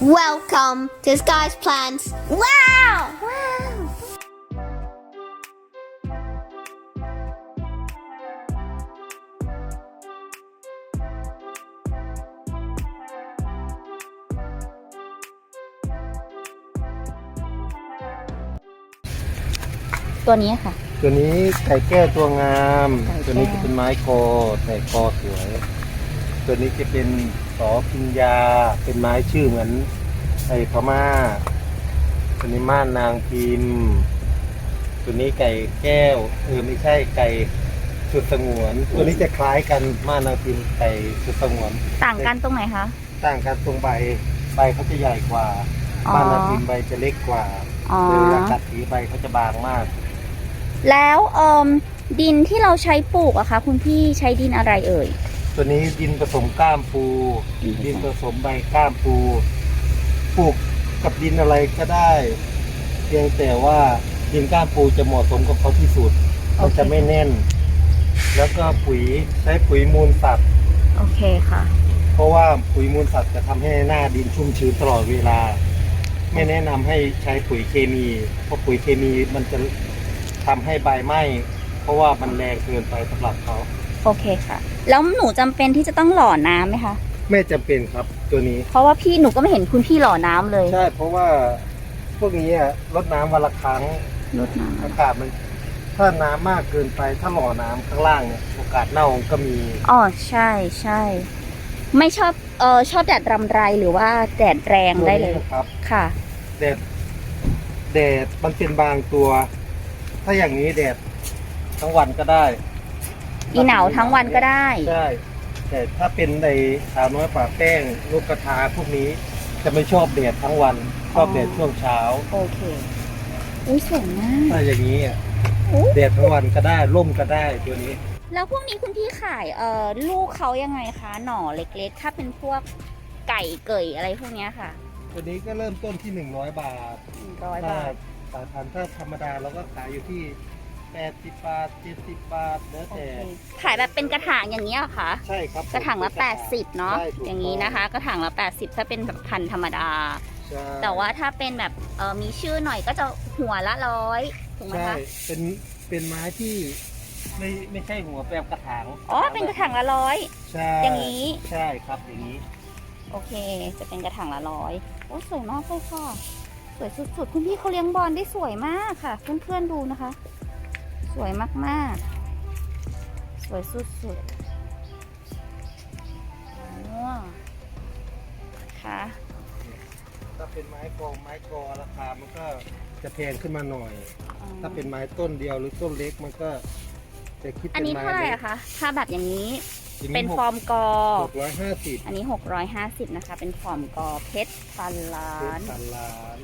Welcome to Sky's Plants. Wow! Wow! ตัวนี้ค่ะ ตัวนี้ไก่แก้วตัวงามไก่แก้วตัวนี้จะเป็นไม้กอแต่กอสวย ตัวนี้จะเป็นสอพิญญาเป็นไม้ชื่อเหมือนไอ้พม่าตัวนี้ม่านนางพิมพ์ตัวนี้ไก่แก้วเออไม่ใช่ไก่สุดสงวน ตัวนี้จะคล้ายกันม่านนางพิมพ์ไก่สุดสงวน ต่างกันตรงไหนคะ ต่างกันตรงใบใบเขาจะใหญ่กว่าอ๋อ ม่านนางพิมพ์ใบจะเล็กกว่าอ๋อ เวลากัดสีใบเขาจะบางมาก แล้วเอ่มดินที่เราใช้ปลูกอะคะ คุณพี่ใช้ดินอะไรเอ่ย ตัวนี้ดินผสมก้ามปู ดิดินนผผสมสมใบก้ามปูปลูกกับดินอะไรก็ได้ เพียงแต่ว่าดินก้ามปูจะเหมาะสมกับเขาที่สุดมันจะไม่แน่น แล้วก็ปุ๋ยใช้ปุ๋ยมูลสัตว์โอเคค่ะ เพราะว่าปุ๋ยมูลสัตว์จะทำให้หน้าดินชุ่มชื้นตลอดเวลา ไม่แนะนำให้ใช้ปุ๋ยเคมี เพราะปุ๋ยเคมีมันจะทำให้ใบไหม้เพราะว่ามันแรงเกินไปสำหรับเขาโอเคค่ะ แล้วหนูจำเป็นที่จะต้องหล่อน้ำไหมคะ ไม่จำเป็นครับตัวนี้ เพราะว่าพี่หนูก็ไม่เห็นคุณพี่หล่อน้ำเลยใช่เพราะว่าพวกนี้อะรดน้ำวันละครั้งลดน้อากาศมัน ถ้าน้ำมากเกินไปถ้าหล่อน้ำข้างล่างเนี่ยโอกาสเน่าก็มีำอ๋อใช่ใช่ ไม่ชอบเออชอบแดดรำไรหรือว่าแดดแรงได้เลย ตัวนี้นะครับค่ะ แดดแดดมันเป็นบางตัว ถ้าอย่างนี้แดดทั้งวันก็ได้ อีหนาวทั้งวันก็ได้ ใช่แต่ถ้าเป็นในสาวน้อยป่าแป้งลูกกระทาพวกนี้จะไม่ชอบแดดทั้งวันชอบแดดช่วงเช้าโอเคอุ้ยสวยมากถ้าอย่างนี้อะอุ๊ยแดดทั้งวันก็ได้ร่มก็ได้ตัวนี้ แล้วพวกนี้คุณพี่ขายเอ่อลูกเขายังไงคะหน่อเล็กๆ ถ้าเป็นพวกไก่เกยอะไรพวกเนี้ยค่ะตัวนี้ก็เริ่มต้นที่ 100 บาทร้อยถ้าบาทสายพันธุ์ถ้าธรรมดาเราก็ขายอยู่ที่ 80บาท70บาทแล้วโอแต่เคขายแบบเป็นกระถางอย่างนี้ยเหรอคะ ใช่ครับกระถางละ 80 เนาะ ใช่ถูกอย่างนี้นะคะ กระถางละ 80 ถ้าเป็นแบบพันธุ์ธรรมดา ใช่แต่ว่าถ้าเป็นแบบเออมีชื่อหน่อยก็จะหัวละร้อยถูกไหมใช่คะเป็นเป็นไม้ที่ไม่ไม่ใช่หัวแปลกระถางอ๋อ เป็นกระถางละร้อยใช่อย่างนี้ ใช่ครับอย่างนี้ โอเค จะเป็นกระถางละร้อยโอ้สวยมากเลยค่ะ สวยสุดๆ คุณพี่เขาเลี้ยงบอลได้สวยมากค่ะ เพื่อนๆดูนะคะ สวยมากๆ สวยสุดๆว้าวค่ะถ้าเป็นไม้กองไม้กอราคา มันก็จะแพงขึ้นมาหน่อยอ๋อถ้าเป็นไม้ต้นเดียวหรือต้นเล็กมันก็จะคิดอันเป็นนี้ไม้เท่าไหร่เล็กอะคะ ถ้าแบบอย่างนี้อย่างเป็นหกฟอร์มกอ หกร้อยห้าสิบอันนี้ 650 นะคะ เป็นฟอร์มกอเพชรพันล้าเป็นนพันล้าน